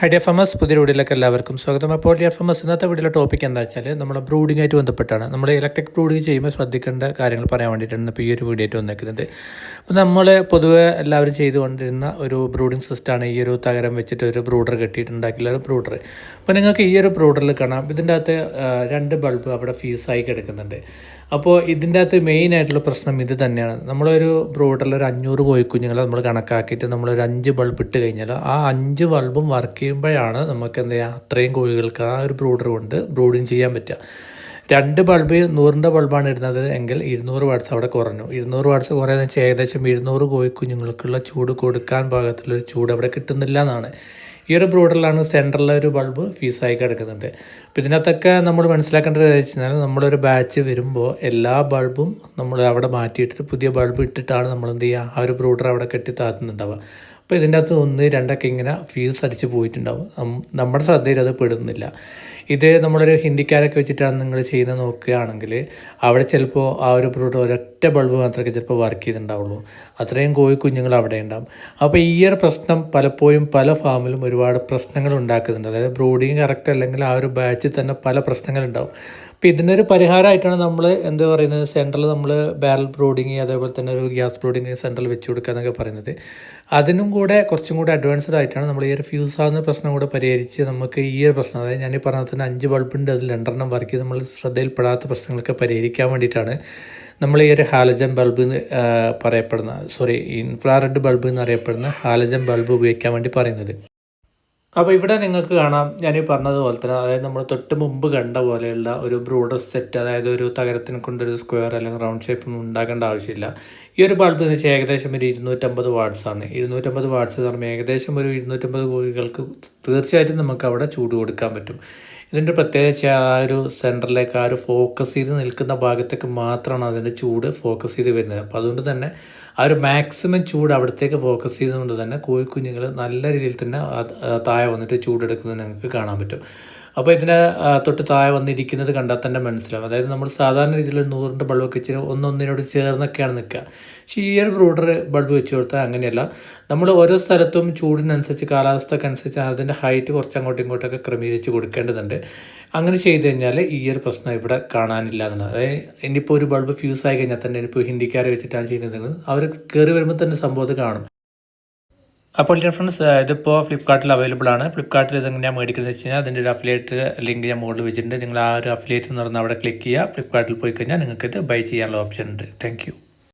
High F M S പുതിയ വീഡിയോയിലേക്ക് എല്ലാവർക്കും സ്വാഗതം. അപ്പോൾ ഡി എഫ് എം എസ് ഇന്നത്തെ വീഡിയോയിലെ ടോപ്പിക് എന്താ വെച്ചാൽ നമ്മുടെ ബ്രൂഡിംഗ് ആയിട്ട് ബന്ധപ്പെട്ടാണ്. നമ്മൾ ഇലക്ട്രിക് ബ്രൂഡിംഗ് ചെയ്യുമ്പോൾ ശ്രദ്ധിക്കേണ്ട കാര്യങ്ങൾ പറയാൻ വേണ്ടിയിട്ടാണ് ഇപ്പോൾ ഈ ഒരു വീഡിയോ ആയിട്ട് വന്നിരിക്കുന്നത് അപ്പോൾ നമ്മൾ പൊതുവെ എല്ലാവരും ചെയ്തുകൊണ്ടിരുന്ന ഒരു ബ്രൂഡിംഗ് സിസ്റ്റമാണ് ഈ ഒരു തകരം വെച്ചിട്ട് ഒരു ബ്രൂഡർ കെട്ടിയിട്ടുണ്ടാക്കിയുള്ള ഒരു ബ്രൂഡർ അപ്പോൾ നിങ്ങൾക്ക് ഈ ഒരു ബ്രൂഡറിൽ കാണാം. ഇതിന്റെ അകത്ത് രണ്ട് ബൾബ് അവിടെ ഫീസായി കിടക്കുന്നുണ്ട്. അപ്പോൾ ഇതിന്റെ അകത്ത് മെയിൻ ആയിട്ടുള്ള പ്രശ്നം ഇത് തന്നെയാണ്. നമ്മളൊരു ബ്രോഡറിൽ ഒരു അഞ്ഞൂറ് കോഴിക്കുഞ്ഞുങ്ങളെ നമ്മൾ കണക്കാക്കിയിട്ട് നമ്മളൊരു അഞ്ച് ബൾബ് ഇട്ട് കഴിഞ്ഞാൽ ആ അഞ്ച് ബൾബും വർക്ക് ചെയ്യുമ്പോഴാണ് നമുക്ക് എന്താ ചെയ്യുക അത്രയും കോഴികൾക്ക് ആ ഒരു ബ്രോഡർ കൊണ്ട് ബ്രൂഡിങ് ചെയ്യാൻ പറ്റുക. രണ്ട് ബൾബ് നൂറിന്റെ ബൾബാണ് ഇടുന്നത് എങ്കിൽ ഇരുന്നൂറ് വാട്സ് അവിടെ കുറഞ്ഞു. ഇരുന്നൂറ് വാട്ട്സ് കുറയുന്ന വെച്ചാൽ ഏകദേശം ഇരുന്നൂറ് കോഴിക്കുഞ്ഞുങ്ങൾക്കുള്ള ചൂട് കൊടുക്കാൻ പാകത്തിലൊരു ചൂട് അവിടെ കിട്ടുന്നില്ല എന്നാണ്. ഈ ഒരു ബ്രോഡറിലാണ് സെന്ററിലെ ഒരു ബൾബ് ഫീസായി കിടക്കുന്നുണ്ട്. അപ്പോൾ ഇതിനകത്തൊക്കെ നമ്മൾ മനസ്സിലാക്കേണ്ടത് എന്ന് വെച്ചാൽ നമ്മളൊരു ബാച്ച് വരുമ്പോൾ എല്ലാ ബൾബും നമ്മൾ അവിടെ മാറ്റിയിട്ട് പുതിയ ബൾബ് ഇട്ടിട്ടാണ് നമ്മൾ എന്ത് ചെയ്യുക? ആ ഒരു ബ്രോഡർ അവിടെ കെട്ടി താത്തുന്നുണ്ടാവുക. അപ്പോൾ ഇതിന്റെ അകത്ത് ഒന്ന് രണ്ടൊക്കെ ഇങ്ങനെ ഫീസ് അടിച്ച് പോയിട്ടുണ്ടാവും. നമ്മുടെ ശ്രദ്ധയിൽ അത് പെടുന്നില്ല. ഇത് നമ്മളൊരു ഹിന്ദിക്കാരൊക്കെ വെച്ചിട്ടാണ് നിങ്ങൾ ചെയ്യുന്നത് നോക്കുകയാണെങ്കിൽ അവിടെ ചിലപ്പോൾ ആ ഒരു പ്രോഡക്റ്റ് ഒരൊറ്റ ബൾബ് മാത്രമേ ചിലപ്പോൾ വർക്ക് ചെയ്തിട്ടുണ്ടാവുള്ളൂ. അത്രയും കോഴി കുഞ്ഞുങ്ങൾ അവിടെ ഉണ്ടാവും. അപ്പോൾ ഈ ഒരു പ്രശ്നം പലപ്പോഴും പല ഫാമിലും ഒരുപാട് പ്രശ്നങ്ങൾ ഉണ്ടാക്കുന്നുണ്ട്. അതായത് ബ്രോഡിങ് കറക്റ്റ് അല്ലെങ്കിൽ ആ ഒരു ബാച്ചിൽ തന്നെ പല പ്രശ്നങ്ങളുണ്ടാവും അപ്പോൾ ഇതിനൊരു പരിഹാരമായിട്ടാണ് നമ്മൾ എന്താ പറയുന്നത്? സെൻട്രൽ നമ്മൾ ബാരൽ ബ്രോഡിങ് അതേപോലെ തന്നെ ഒരു ഗ്യാസ് ബ്രോഡിങ് സെൻട്രൽ വെച്ച് കൊടുക്കുക എന്നൊക്കെ പറയുന്നത്. അതിനും കൂടെ കുറച്ചും കൂടെ അഡ്വാൻസ്ഡ് ആയിട്ടാണ് നമ്മൾ ഈ ഒരു ഫ്യൂസ് ആകുന്ന പ്രശ്നം കൂടെ പരിഹരിച്ച് നമുക്ക് ഈ ഒരു പ്രശ്നം അതായത് ഞാൻ ഈ പറഞ്ഞ തന്നെ അഞ്ച് ബൾബുണ്ട് അതിൽ രണ്ടെണ്ണം വർക്ക് ചെയ്ത് നമ്മൾ ശ്രദ്ധയിൽപ്പെടാത്ത പ്രശ്നങ്ങളൊക്കെ പരിഹരിക്കാൻ വേണ്ടിയിട്ടാണ് നമ്മൾ ഈ ഒരു ഹാലജൻ ബൾബ് എന്ന് പറയപ്പെടുന്ന സോറി ഇൻഫ്രാറെഡ് ബൾബ് എന്നറിയപ്പെടുന്ന ഹാലജൻ ബൾബ് ഉപയോഗിക്കാൻ വേണ്ടി പറയുന്നത്. അപ്പോൾ ഇവിടെ നിങ്ങൾക്ക് കാണാം ഞാൻ ഈ പറഞ്ഞതുപോലെ തന്നെ അതായത് നമ്മൾ തൊട്ട് മുമ്പ് കണ്ട പോലെയുള്ള ഒരു ബ്രൂഡർ സെറ്റ് അതായത് ഒരു തകരത്തിന് കൊണ്ടൊരു സ്ക്വയർ അല്ലെങ്കിൽ റൗണ്ട് ഷേപ്പ് ഒന്നും ഉണ്ടാക്കേണ്ട ആവശ്യമില്ല. ഈ ഒരു ബൾബ് എന്ന് വെച്ചാൽ ഏകദേശം ഒരു ഇരുന്നൂറ്റമ്പത് വാട്ട്സ് ആണ്. ഇരുന്നൂറ്റമ്പത് വാട്സ് എന്ന് പറയുമ്പോൾ ഏകദേശം ഒരു ഇരുന്നൂറ്റമ്പത് കോഴികൾക്ക് തീർച്ചയായിട്ടും നമുക്ക് അവിടെ ചൂട് കൊടുക്കാൻ പറ്റും. ഇതിന്റെ പ്രത്യേകിച്ച് ആ ഒരു സെന്ററിലേക്ക് ആ ഒരു ഫോക്കസ് ചെയ്ത് നിൽക്കുന്ന ഭാഗത്തേക്ക് മാത്രമാണ് അതിന്റെ ചൂട് ഫോക്കസ് ചെയ്ത് വരുന്നത്. അപ്പോൾ അതുകൊണ്ട് തന്നെ ആ ഒരു മാക്സിമം ചൂട് അവിടത്തേക്ക് ഫോക്കസ് ചെയ്തുകൊണ്ട് തന്നെ കോഴിക്കുഞ്ഞുങ്ങൾ നല്ല രീതിയിൽ തന്നെ താഴെ വന്നിട്ട് ചൂടെടുക്കുന്നത് നിങ്ങൾക്ക് കാണാൻ പറ്റും. അപ്പോൾ ഇതിന് തൊട്ട് താഴെ വന്നിരിക്കുന്നത് കണ്ടാൽ തന്നെ മനസ്സിലാവും. അതായത് നമ്മൾ സാധാരണ രീതിയിൽ നൂറിന്റെ ബൾബൊക്കെ ഇച്ചിരി ഒന്നൊന്നിനോട് ചേർന്നൊക്കെയാണ് നിൽക്കുക. പക്ഷേ ഈ ഒരു ബ്രൂഡർ ബൾബ് വെച്ച് കൊടുത്താൽ അങ്ങനെയല്ല. നമ്മൾ ഓരോ സ്ഥലത്തും ചൂടിനനുസരിച്ച് കാലാവസ്ഥക്കനുസരിച്ച് അതിന്റെ ഹൈറ്റ് കുറച്ച് അങ്ങോട്ടും ഇങ്ങോട്ടൊക്കെ ക്രമീകരിച്ച് കൊടുക്കേണ്ടതുണ്ട്. അങ്ങനെ ചെയ്ത് കഴിഞ്ഞാൽ ഈ ഒരു പ്രശ്നം ഇവിടെ കാണാനില്ല എന്നുള്ളത് അതായത് ഇനിയിപ്പോൾ ഒരു ബൾബ് ഫ്യൂസ് ആയി കഴിഞ്ഞാൽ തന്നെ ഇനിയിപ്പോൾ ഹിന്ദിക്കാരെ വെച്ചിട്ടാണ് ചെയ്യുന്നത്. അവർ കയറി വരുമ്പോൾ തന്നെ സംഭവം കാണും. അപ്പോൾ ഡിയർ ഫ്രണ്ട്സ് ഇതിപ്പോൾ ഫ്ലിപ്കാർട്ടിൽ അവൈലബിൾ ആണ്. ഫ്ലിപ്കാർട്ടിൽ ഇതെങ്ങനെയാണ് മേടിക്കുന്നത് വെച്ച് കഴിഞ്ഞാൽ അതിന്റെ ഒരു അഫിലിയേറ്റ് ലിങ്ക് ഞാൻ മുകളിൽ വെച്ചിട്ടുണ്ട്. നിങ്ങൾ ആ ഒരു അഫിലിയേറ്റ് എന്ന് പറഞ്ഞാൽ അവിടെ ക്ലിക്ക് ചെയ്യുക. ഫ്ലിപ്കാർട്ടിൽ പോയി കഴിഞ്ഞാൽ നിങ്ങൾക്ക് ഇത് ബൈ ചെയ്യാനുള്ള ഓപ്ഷൻ ഉണ്ട്. താങ്ക്